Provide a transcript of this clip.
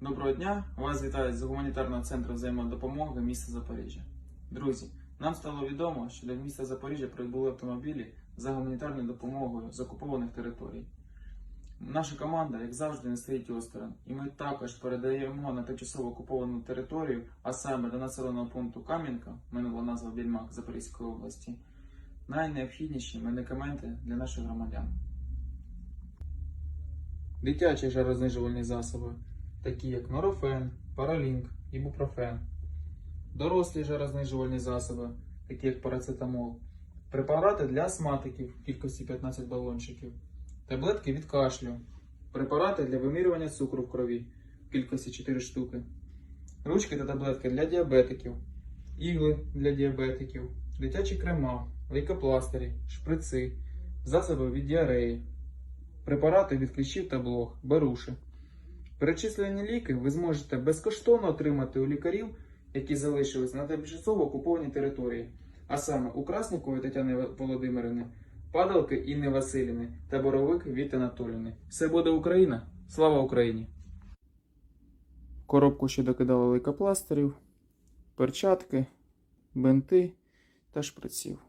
Доброго дня! Вас вітають з гуманітарного центру взаємодопомоги міста Запоріжжя. Друзі, нам стало відомо, що до міста Запоріжжя прибули автомобілі за гуманітарною допомогою з окупованих територій. Наша команда, як завжди, не стоїть осторонь, і ми також передаємо на тимчасово окуповану територію, а саме до населеного пункту Кам'янка, минула назва Більмак Запорізької області, найнеобхідніші медикаменти для наших громадян. Дитячі жарознижувальні засоби, такі як норофен, паралінк, ібупрофен. Дорослі жарознижувальні засоби, такі як парацетамол. Препарати для астматиків в кількості 15 балончиків. Таблетки від кашлю. Препарати для вимірювання цукру в крові в кількості 4 штуки. Ручки та таблетки для діабетиків. Ігли для діабетиків. Дитячі крема, лейкопластирі, шприци, засоби від діареї. Препарати від кліщів та блох, беруши. Перечислені ліки ви зможете безкоштовно отримати у лікарів, які залишились на тимчасово окупованій території, а саме у Красникової Тетяни Володимирівни, Падалки Інни Василівни та Боровик Віти Анатолівни. Все буде Україна! Слава Україні! Коробку ще докидали лейкопластирів, перчатки, бинти та шприців.